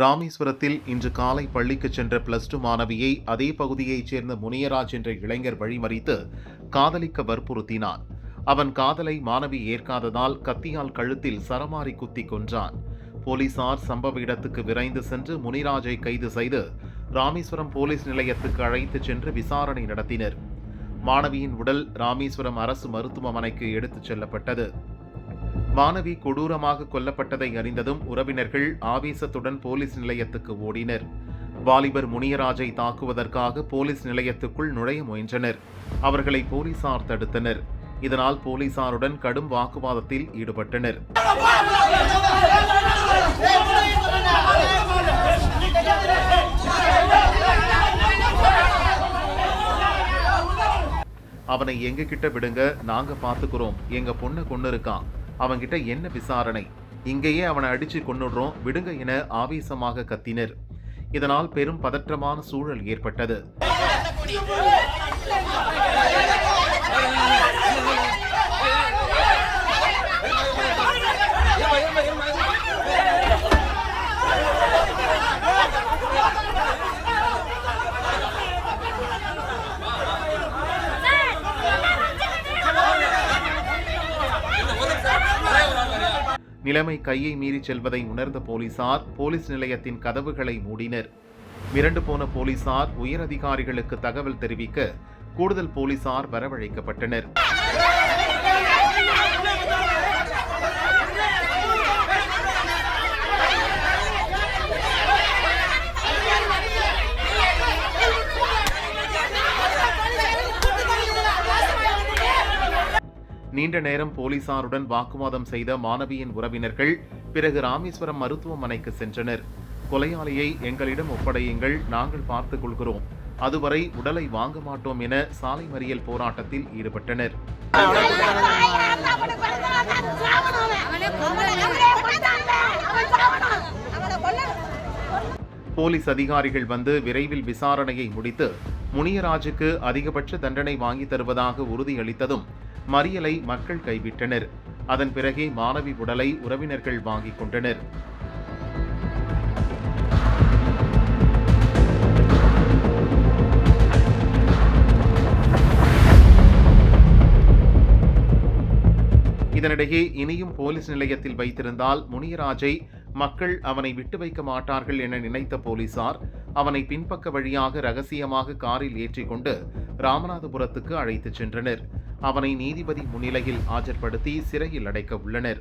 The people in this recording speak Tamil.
ராமேஸ்வரத்தில் இன்று காலை பள்ளிக்கு சென்ற பிளஸ் டூ மாணவியை அதே பகுதியைச் சேர்ந்த முனியராஜ் என்ற இளைஞர் வழிமறித்து காதலிக்க வற்புறுத்தினார் அவன் காதலை மாணவி ஏற்காததால் கத்தியால் கழுத்தில் சரமாரி குத்தி கொன்றான். போலீசார் சம்பவ இடத்துக்கு விரைந்து சென்று முனிராஜை கைது செய்து ராமேஸ்வரம் போலீஸ் நிலையத்துக்கு அழைத்துச் சென்று விசாரணை நடத்தினர். மாணவியின் உடல் ராமேஸ்வரம் அரசு மருத்துவமனைக்கு எடுத்துச் செல்லப்பட்டது. மாணவி கொடூரமாக கொல்லப்பட்டதை அறிந்ததும் உறவினர்கள் ஆவேசத்துடன் போலீஸ் நிலையத்துக்கு ஓடினர். வாலிபர் முனியராஜை தாக்குவதற்காக போலீஸ் நிலையத்துக்குள் நுழைய முயன்றனர். அவர்களை போலீசார் தடுத்தனர். இதனால் போலீசாருடன் கடும் வாக்குவாதத்தில் ஈடுபட்டனர். அவனை எங்க கிட்ட விடுங்க நாங்க பாத்துக்கிறோம் எங்க பொண்ணு கொண்டு இருக்கான் அவன்கிட்ட என்ன விசாரணை? இங்கேயே அவனை அடிச்சு கொன்னுடுறோம் விடுங்க என ஆவேசமாக கத்தினர். இதனால் பெரும் பதற்றமான சூழல் ஏற்பட்டது. நிலைமை கையை மீறி செல்வதை உணர்ந்த போலீசார் போலீஸ் நிலையத்தின் கதவுகளை மூடினர். மிரண்டு போன போலீசார் உயரதிகாரிகளுக்கு தகவல் தெரிவிக்க கூடுதல் போலீசார் வரவழைக்கப்பட்டனர். நீண்ட நேரம் போலீசாருடன் வாக்குவாதம் செய்த மாணவியின் உறவினர்கள் பிறகு ராமேஸ்வரம் மருத்துவமனைக்கு சென்றனர். கொலையாளியை எங்களிடம் ஒப்படையுங்கள் நாங்கள் பார்த்துக் கொள்கிறோம். அதுவரை உடலை வாங்க மாட்டோம் என சாலை மறியல் போராட்டத்தில் ஈடுபட்டனர். போலீஸ் அதிகாரிகள் வந்து விரைவில் விசாரணையை முடித்து முனியராஜுக்கு அதிகபட்ச தண்டனை வாங்கி தருவதாக உறுதியளித்ததும் மறியலை மக்கள் கைவிட்டனர். அதன் பிறகே மாணவி உடலை உறவினர்கள் வாங்கிக் கொண்டனர். இதனிடையே இனியும் போலீஸ் நிலையத்தில் வைத்திருந்தால் முனியராஜை மக்கள் அவனை விட்டு வைக்க மாட்டார்கள் என நினைத்த போலீசார் அவனை பின்பக்க வழியாக ரகசியமாக காரில் ஏற்றிக்கொண்டு ராமநாதபுரத்துக்கு அழைத்துச் சென்றனர். அவனை நீதிபதி முன்னிலையில் ஆஜர்படுத்தி சிறையில் அடைக்க உள்ளனர்.